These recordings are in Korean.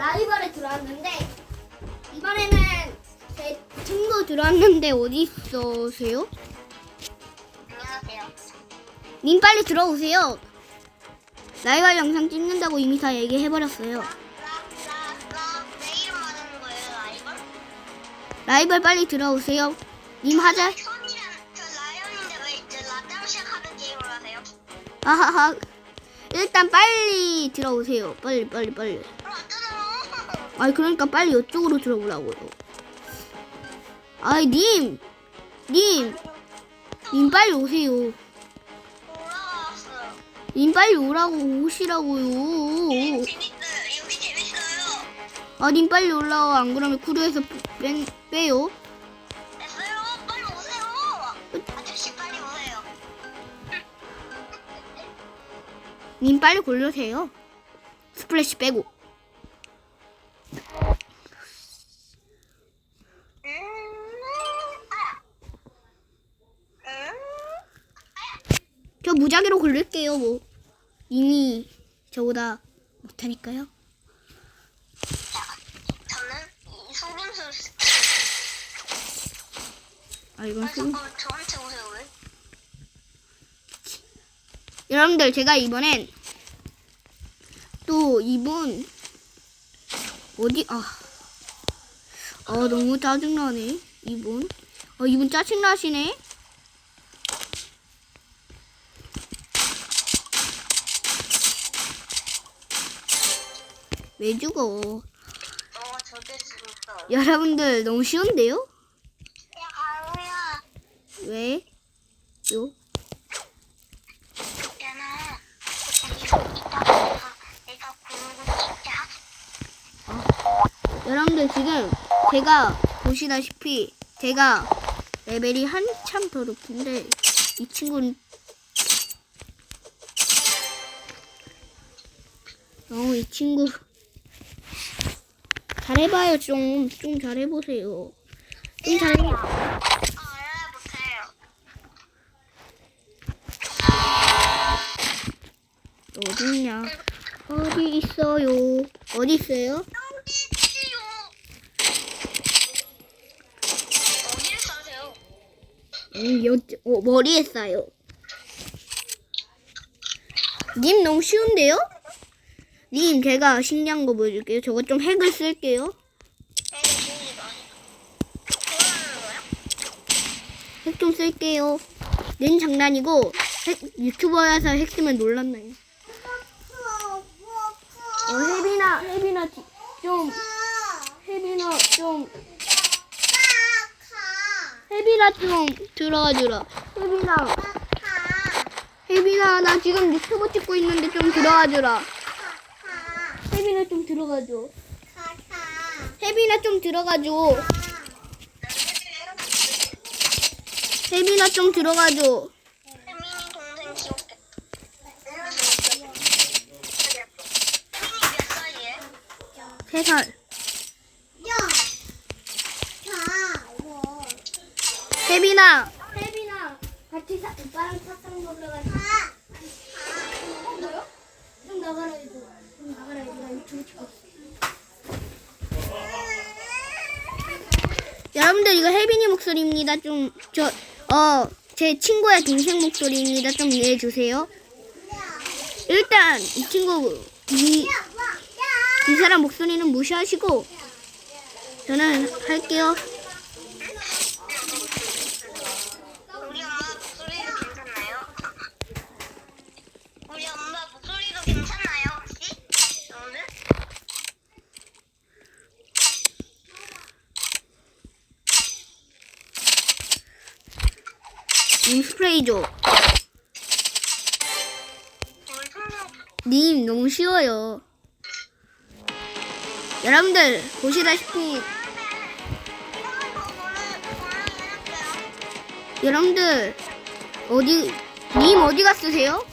라이벌에 들어왔는데 이번에는 제 친구 들어왔는데 어디 있으세요? 안녕하세요. 님 빨리 들어오세요. 라이벌 영상 찍는다고 이미 다 얘기해버렸어요. 나, 나, 나, 내 이름 말하는 거예요, 라이벌? 라이벌 빨리 들어오세요. 님 하자. 손이랑 저 라이언인데 왜 이제 라장식 하는 게임을 하세요? 아하하. 일단 빨리 들어오세요. 빨리 빨리 빨리. 그럼 어쩌잖 아. 아니 그러니까 빨리 이쪽으로 들어오라고요. 아이 님, 님, 님 빨리 오세요. 님 빨리 오라고 오시라고요. 아 님 빨리 올라와. 안 그러면 구류에서 빼, 빼요. 님 빨리 골르세요. 스플래시 빼고. 저 무작위로 고를게요. 뭐 이미 저보다 못하니까요. 저는 이 소금술. 아 이건 아, 좀... 잠깐만 저한테 오세요 왜? 여러분들 제가 이번엔 또 이분 어디 아, 아 너무 짜증나네 이분 어 이분 짜증나시네 왜 죽어 어, 저게 진짜. 여러분들 너무 쉬운데요 야, 가루야. 왜 요? 있잖아. 이따가 내가 구는 거 진짜. 여러분들 지금 제가 보시다시피 제가 레벨이 한참 더 높은데 이 친구는 어이 친구 잘해봐요. 좀 좀 잘해보세요. 좀 잘해 아? 어딨냐? 어디 있어요. 어디 있어요? 음, 여, 어, 머리에 싸요. 님 너무 쉬운데요? 님 제가 신기한 거 보여줄게요 저거 좀 핵을 쓸게요? 핵 좀 쓸게요. 낸 장난이고 핵, 유튜버여서 핵 쓰면 놀랐나요? 어, 혜빈아, 혜빈아 지- 좀 혜빈아 좀 혜빈아 좀 들어와 주라. 혜빈아, 혜빈아 나 지금 유튜브 찍고 있는데 좀 들어와 주라. 혜빈아 좀 들어가 줘. 혜빈아 좀 들어가 줘. 혜빈아 좀 들어가 줘. 혜민이 동생 귀엽게. 혜민이 몇 살이에요? 세 살. 혜빈아. 혜빈아. 같이 사, 오빠랑 사탕 먹으러 가자. 어, 뭐요? 좀 나가라 이거. 여러분들 이거 혜빈이 목소리입니다. 좀 저 어 제 친구의 동생 목소리입니다. 좀 이해해 주세요. 일단 이 친구 이, 이 사람 목소리는 무시하시고 저는 할게요. 님 스프레이 줘. 님 너무 쉬워요. 여러분들 보시다시피 여러분들 어디 님 어디 갔으세요?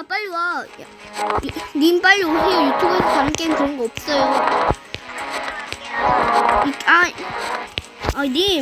야 빨리 와. 야, 니- 님 빨리 오세요. 유튜브에서 다른 게임 그런 거 없어요. 이- 아, 아, 님,